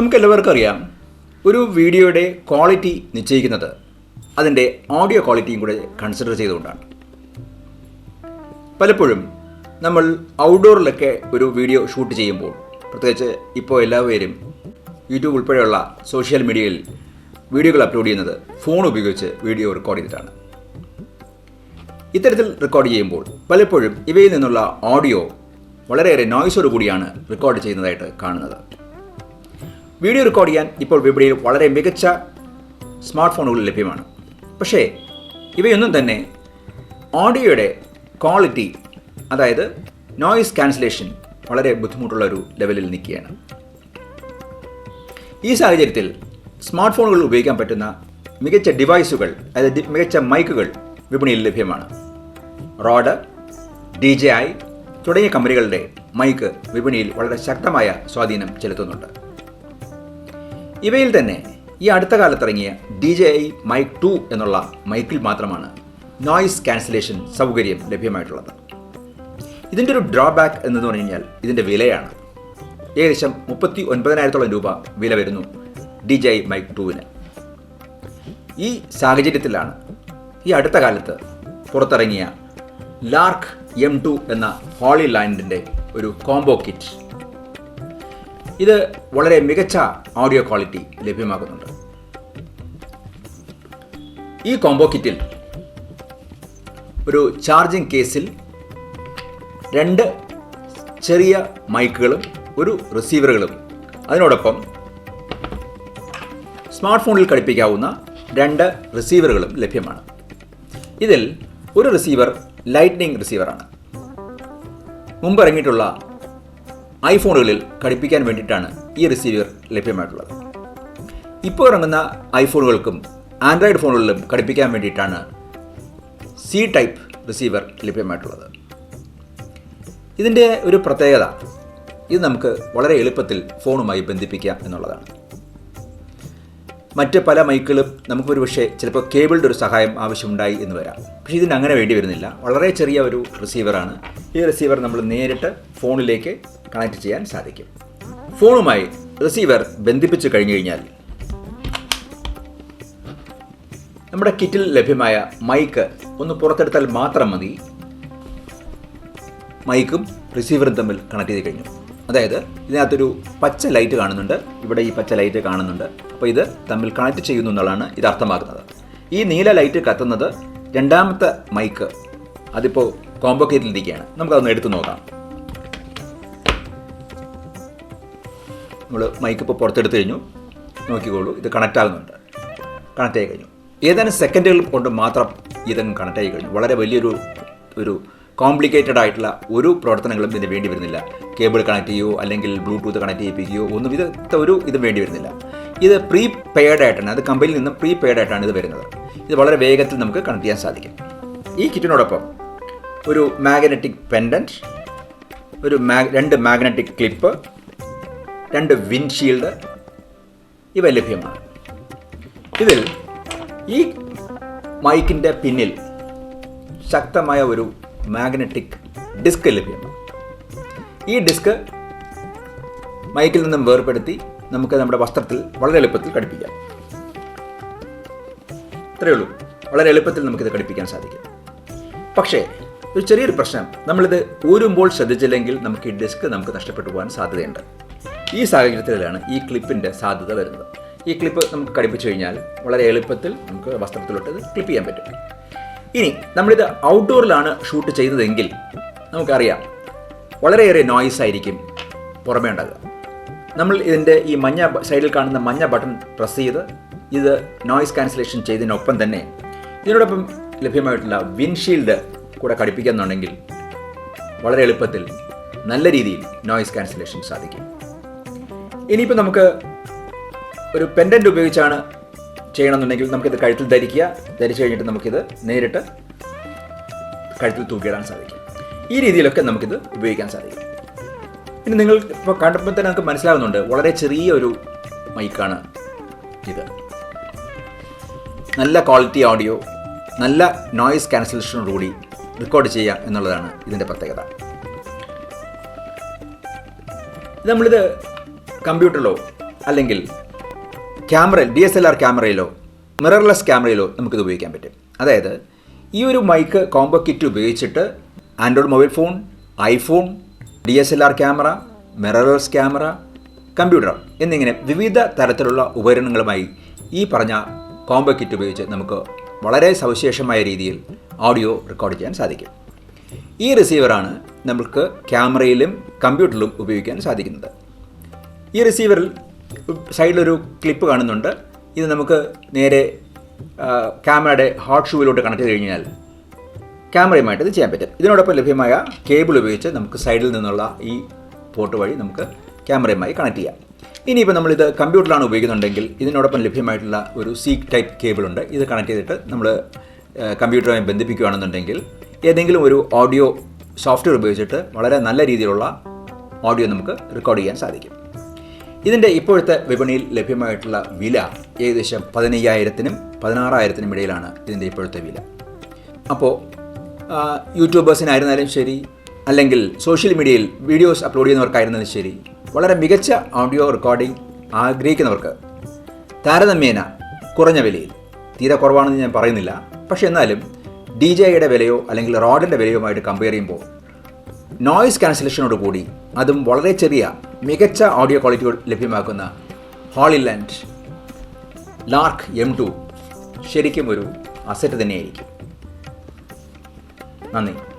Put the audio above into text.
നമുക്കെല്ലാവർക്കും അറിയാം ഒരു വീഡിയോയുടെ ക്വാളിറ്റി നിശ്ചയിക്കുന്നത് അതിന്റെ ഓഡിയോ ക്വാളിറ്റിയും കൂടെ കൺസിഡർ ചെയ്തുകൊണ്ടാണ്. പലപ്പോഴും നമ്മൾ ഔട്ട്ഡോറിലൊക്കെ ഒരു വീഡിയോ ഷൂട്ട് ചെയ്യുമ്പോൾ പ്രത്യേകിച്ച് ഇപ്പോൾ എല്ലാവരും യൂട്യൂബ് ഉൾപ്പെടെയുള്ള സോഷ്യൽ മീഡിയയിൽ വീഡിയോകൾ അപ്ലോഡ് ചെയ്യുന്നത് ഫോൺ ഉപയോഗിച്ച് വീഡിയോ റെക്കോർഡ് ചെയ്തിട്ടാണ്. ഇത്തരത്തിൽ റെക്കോർഡ് ചെയ്യുമ്പോൾ പലപ്പോഴും ഇവയിൽ നിന്നുള്ള ഓഡിയോ വളരെയേറെ നോയ്സോട് കൂടിയാണ് റെക്കോർഡ് ചെയ്യുന്നതായിട്ട് കാണുന്നത്. വീഡിയോ റെക്കോർഡ് ചെയ്യാൻ ഇപ്പോൾ വിപണിയിൽ വളരെ മികച്ച സ്മാർട്ട് ഫോണുകൾ ലഭ്യമാണ്. പക്ഷേ ഇവയൊന്നും തന്നെ ഓഡിയോയുടെ ക്വാളിറ്റി അതായത് നോയിസ് ക്യാൻസലേഷൻ വളരെ ബുദ്ധിമുട്ടുള്ള ഒരു ലെവലിൽ നിൽക്കുകയാണ്. ഈ സാഹചര്യത്തിൽ സ്മാർട്ട് ഫോണുകൾ ഉപയോഗിക്കാൻ പറ്റുന്ന മികച്ച ഡിവൈസുകൾ അതായത് മികച്ച മൈക്കുകൾ വിപണിയിൽ ലഭ്യമാണ്. റോഡ് ഡി ജെ ഐ തുടങ്ങിയ കമ്പനികളുടെ മൈക്ക് വിപണിയിൽ വളരെ ശക്തമായ സ്വാധീനം ചെലുത്തുന്നുണ്ട്. ഇവയിൽ തന്നെ ഈ അടുത്ത കാലത്തിറങ്ങിയ D J I mic two എന്നുള്ള മൈക്കിൽ മാത്രമാണ് നോയിസ് ക്യാൻസലേഷൻ സൗകര്യം ലഭ്യമായിട്ടുള്ളത്. ഇതിന്റെ ഒരു ഡ്രോബാക്ക് എന്ന് പറഞ്ഞു കഴിഞ്ഞാൽ ഇതിന്റെ വിലയാണ്. ഏകദേശം മുപ്പത്തി ഒൻപതിനായിരത്തോളം രൂപ വില വരുന്നു ഡി ജെ ഐ മൈക്ക് ടുവിന് ഈ സാഹചര്യത്തിലാണ് ഈ അടുത്ത കാലത്ത് പുറത്തിറങ്ങിയ ലാർക്ക് എം ടു എന്ന ഹോളി ലാൻഡിന്റെ ഒരു കോംബോ കിറ്റ് ഇത് വളരെ മികച്ച ഓഡിയോ ക്വാളിറ്റി ലഭ്യമാകുന്നുണ്ട് ഈ കോംബോ കിറ്റിൽ ഒരു ചാർജിംഗ് കേസിൽ രണ്ട് ചെറിയ മൈക്കുകളും ഒരു റിസീവറുകളും അതിനോടൊപ്പം സ്മാർട്ട് ഫോണിൽ ഘടിപ്പിക്കാവുന്ന രണ്ട് റിസീവറുകളും ലഭ്യമാണ്. ഇതിൽ ഒരു റിസീവർ ലൈറ്റ്നിങ് റിസീവറാണ് മുമ്പ് ഇറങ്ങിയിട്ടുള്ള ഐഫോണുകളിൽ ഘടിപ്പിക്കാൻ വേണ്ടിയിട്ടാണ് ഈ റിസീവർ ലഭ്യമായിട്ടുള്ളത്. ഇപ്പോൾ ഇറങ്ങുന്ന ഐഫോണുകൾക്കും ആൻഡ്രോയിഡ് ഫോണുകളിലും ഘടിപ്പിക്കാൻ വേണ്ടിയിട്ടാണ് സി ടൈപ്പ് റിസീവർ ലഭ്യമായിട്ടുള്ളത്. ഇതിന്റെ ഒരു പ്രത്യേകത ഇത് നമുക്ക് വളരെ എളുപ്പത്തിൽ ഫോണുമായി ബന്ധിപ്പിക്കാം എന്നുള്ളതാണ്. മറ്റ് പല മൈക്കുകളും നമുക്കൊരു പക്ഷേ ചിലപ്പോൾ കേബിളിന്റെ ഒരു സഹായം ആവശ്യമുണ്ടായി എന്ന് വരാം. പക്ഷേ ഇതിന് അങ്ങനെ വേണ്ടി വരുന്നില്ല. വളരെ ചെറിയ ഒരു റിസീവറാണ് ഈ റിസീവർ നമ്മൾ നേരിട്ട് ഫോണിലേക്ക് കണക്ട് ചെയ്യാൻ സാധിക്കും. ഫോണുമായി റിസീവർ ബന്ധിപ്പിച്ചു കഴിഞ്ഞു കഴിഞ്ഞാൽ നമ്മുടെ കിറ്റിൽ ലഭ്യമായ മൈക്ക് ഒന്ന് പുറത്തെടുത്താൽ മാത്രം മതി. മൈക്കും റിസീവറും തമ്മിൽ കണക്ട് ചെയ്ത് കഴിഞ്ഞു. അതായത് ഇതിനകത്തൊരു പച്ച ലൈറ്റ് കാണുന്നുണ്ട്. ഇവിടെ ഈ പച്ച ലൈറ്റ് കാണുന്നുണ്ട്. അപ്പോൾ ഇത് തമ്മിൽ കണക്ട് ചെയ്യുന്നു എന്നുള്ളതാണ് ഇത് അർത്ഥമാക്കുന്നത്. ഈ നീല ലൈറ്റ് കത്തുന്നത് രണ്ടാമത്തെ മൈക്ക് അതിപ്പോൾ കോംബോ കിറ്റിലിരിക്കുകയാണ് നമുക്കതൊന്ന് എടുത്തു നോക്കാം. നമ്മൾ മൈക്ക് ഇപ്പോൾ പുറത്തെടുത്ത് കഴിഞ്ഞു. നോക്കിക്കോളൂ ഇത് കണക്റ്റ് ആകുന്നുണ്ട്. കണക്റ്റ് ആയി കഴിഞ്ഞു. ഏതാനും സെക്കൻഡുകൾ കൊണ്ട് മാത്രം ഇതങ്ങ് കണക്റ്റ് ആയി കഴിഞ്ഞു. വളരെ വലിയൊരു ഒരു കോംപ്ലിക്കേറ്റഡ് ആയിട്ടുള്ള ഒരു പ്രവർത്തനങ്ങളും ഇതിന് വേണ്ടി വരുന്നില്ല. കേബിൾ കണക്ട് ചെയ്യുകയോ അല്ലെങ്കിൽ ബ്ലൂടൂത്ത് കണക്ട് ചെയ്യിപ്പിക്കുകയോ ഒന്നും ഇത് ഒരു ഇതും വേണ്ടി വരുന്നില്ല. ഇത് പ്രീ പെയ്ഡ് ആയിട്ടാണ് അത് കമ്പനിയിൽ നിന്നും പ്രീ പെയ്ഡ് ആയിട്ടാണ് ഇത് വരുന്നത്. ഇത് വളരെ വേഗത്തിൽ നമുക്ക് കണക്ട് ചെയ്യാൻ സാധിക്കും. ഈ കിറ്റിനോടൊപ്പം ഒരു മാഗ്നറ്റിക് പെൻഡന്റ് ഒരു മാഗ് രണ്ട് മാഗ്നറ്റിക് ക്ലിപ്പ് രണ്ട് വിൻഷീൽഡ് ഇവ ലഭ്യമാണ്. ഇതിൽ ഈ മൈക്കിന്റെ പിന്നിൽ ശക്തമായ ഒരു മാഗ്നറ്റിക് ഡിസ്ക് ലഭ്യമാണ്. ഈ ഡിസ്ക് മൈക്കിൽ നിന്നും വേർപെടുത്തി നമുക്ക് നമ്മുടെ വസ്ത്രത്തിൽ വളരെ എളുപ്പത്തിൽ ഘടിപ്പിക്കാം. അത്രയേ ഉള്ളൂ. വളരെ എളുപ്പത്തിൽ നമുക്കിത് ഘടിപ്പിക്കാൻ സാധിക്കും. പക്ഷേ ഒരു ചെറിയൊരു പ്രശ്നം. നമ്മളിത് ഊരുമ്പോൾ ശ്രദ്ധിച്ചില്ലെങ്കിൽ നമുക്ക് ഈ ഡിസ്ക് നമുക്ക് നഷ്ടപ്പെട്ടു പോകാൻ സാധ്യതയുണ്ട്. ഈ സാഹചര്യത്തിലാണ് ഈ ക്ലിപ്പിന്റെ സാധ്യത വരുന്നത്. ഈ ക്ലിപ്പ് നമുക്ക് കടിപ്പിച്ചു കഴിഞ്ഞാൽ വളരെ എളുപ്പത്തിൽ നമുക്ക് വസ്ത്രത്തിലോട്ട് ക്ലിപ്പ് ചെയ്യാൻ പറ്റും. ഇനി നമ്മളിത് ഔട്ട്ഡോറിലാണ് ഷൂട്ട് ചെയ്യുന്നതെങ്കിൽ നമുക്കറിയാം വളരെയേറെ നോയിസ് ആയിരിക്കും പുറമേ ഉണ്ടാകുക നമ്മൾ ഇതിന്റെ ഈ മഞ്ഞ സൈഡിൽ കാണുന്ന മഞ്ഞ ബട്ടൺ പ്രസ് ചെയ്ത് ഇത് നോയിസ് ക്യാൻസലേഷൻ ചെയ്തതിനൊപ്പം തന്നെ ഇതിനോടൊപ്പം ലഭ്യമായിട്ടുള്ള വിൻഷീൽഡ് കൂടെ ഘടിപ്പിക്കുന്നുണ്ടെങ്കിൽ വളരെ എളുപ്പത്തിൽ നല്ല രീതിയിൽ നോയിസ് ക്യാൻസലേഷൻ സാധിക്കും. ഇനിയിപ്പോൾ നമുക്ക് ഒരു പെൻഡന്റ് ഉപയോഗിച്ചാണ് ചെയ്യണമെന്നുണ്ടെങ്കിൽ നമുക്കിത് കഴുത്തിൽ ധരിക്കുക. ധരിച്ചു കഴിഞ്ഞിട്ട് നമുക്കിത് നേരിട്ട് കഴുത്തിൽ തൂക്കിയിടാൻ സാധിക്കും. ഈ രീതിയിലൊക്കെ നമുക്കിത് ഉപയോഗിക്കാൻ സാധിക്കും. ഇനി നിങ്ങൾ ഇപ്പോൾ കണ്ടപ്പോൾ തന്നെ നമുക്ക് മനസ്സിലാകുന്നുണ്ട് വളരെ ചെറിയ ഒരു മൈക്കാണ് ഇത്. നല്ല ക്വാളിറ്റി ഓഡിയോ നല്ല നോയിസ് ക്യാൻസലേഷനോടുകൂടി റെക്കോർഡ് ചെയ്യുക എന്നുള്ളതാണ് ഇതിന്റെ പ്രത്യേകത. നമ്മളിത് കമ്പ്യൂട്ടറിലോ അല്ലെങ്കിൽ camera D S L R ക്യാമറയിലോ mirrorless ക്യാമറയിലോ നമുക്കിത് ഉപയോഗിക്കാൻ പറ്റും. അതായത് ഈ ഒരു മൈക്ക് കോംബോ കിറ്റ് ഉപയോഗിച്ചിട്ട് Android mobile phone iPhone D S L R camera mirrorless camera computer എന്നിങ്ങനെ വിവിധ തരത്തിലുള്ള ഉപകരണങ്ങളുമായി ഈ പറഞ്ഞ കോംബോ കിറ്റ് ഉപയോഗിച്ച് നമുക്ക് വളരെ സവിശേഷമായ രീതിയിൽ ഓഡിയോ റെക്കോർഡ് ചെയ്യാൻ സാധിക്കും. ഈ റിസീവറാണ് നമുക്ക് ക്യാമറയിലും കമ്പ്യൂട്ടറിലും ഉപയോഗിക്കാൻ സാധിക്കുന്നത്. ഈ റിസീവറിൽ സൈഡിലൊരു ക്ലിപ്പ് കാണുന്നുണ്ട്. ഇത് നമുക്ക് നേരെ ക്യാമറയുടെ ഹോട്ട് ഷൂവിലോട്ട് കണക്ട് ചെയ്ത് കഴിഞ്ഞാൽ ക്യാമറയുമായിട്ട് ഇത് ചെയ്യാൻ പറ്റും. ഇതിനോടൊപ്പം ലഭ്യമായ കേബിൾ ഉപയോഗിച്ച് നമുക്ക് സൈഡിൽ നിന്നുള്ള ഈ പോർട്ട് വഴി നമുക്ക് ക്യാമറയുമായി കണക്ട് ചെയ്യാം. ഇനിയിപ്പോൾ നമ്മളിത് കമ്പ്യൂട്ടറിലാണ് ഉപയോഗിക്കുന്നുണ്ടെങ്കിൽ ഇതിനോടൊപ്പം ലഭ്യമായിട്ടുള്ള ഒരു സീ ടൈപ്പ് കേബിളുണ്ട് ഇത് കണക്ട് ചെയ്തിട്ട് നമ്മൾ കമ്പ്യൂട്ടറുമായി ബന്ധിപ്പിക്കുകയാണെന്നുണ്ടെങ്കിൽ ഏതെങ്കിലും ഒരു ഓഡിയോ സോഫ്റ്റ്വെയർ ഉപയോഗിച്ചിട്ട് വളരെ നല്ല രീതിയിലുള്ള ഓഡിയോ നമുക്ക് റെക്കോർഡ് ചെയ്യാൻ സാധിക്കും. ഇതിന്റെ ഇപ്പോഴത്തെ വിപണിയിൽ ലഭ്യമായിട്ടുള്ള വില ഏകദേശം പതിനയ്യായിരത്തിനും പതിനാറായിരത്തിനും ഇടയിലാണ് ഇതിന്റെ ഇപ്പോഴത്തെ വില. അപ്പോൾ യൂട്യൂബേഴ്സിനായിരുന്നാലും ശരി അല്ലെങ്കിൽ സോഷ്യൽ മീഡിയയിൽ വീഡിയോസ് അപ്ലോഡ് ചെയ്യുന്നവർക്കായിരുന്നാലും ശരി വളരെ മികച്ച ഓഡിയോ റെക്കോർഡിംഗ് ആഗ്രഹിക്കുന്നവർക്ക് താരതമ്യേന കുറഞ്ഞ വിലയിൽ തീരെ കുറവാണെന്ന് ഞാൻ പറയുന്നില്ല പക്ഷേ എന്നാലും ഡി ജെയുടെ വിലയോ അല്ലെങ്കിൽ റോഡിന്റെ ആയിട്ട് കമ്പയർ ചെയ്യുമ്പോൾ നോയിസ് ക്യാൻസലേഷനോട് കൂടി അതും വളരെ ചെറിയ മികച്ച ഓഡിയോ ക്വാളിറ്റി ലഭ്യമാക്കുന്ന ഹോളിലാൻഡ് ലാർക്ക് എം ടു ശരിക്കും ഒരു അസറ്റ് തന്നെയായിരിക്കും. നന്ദി.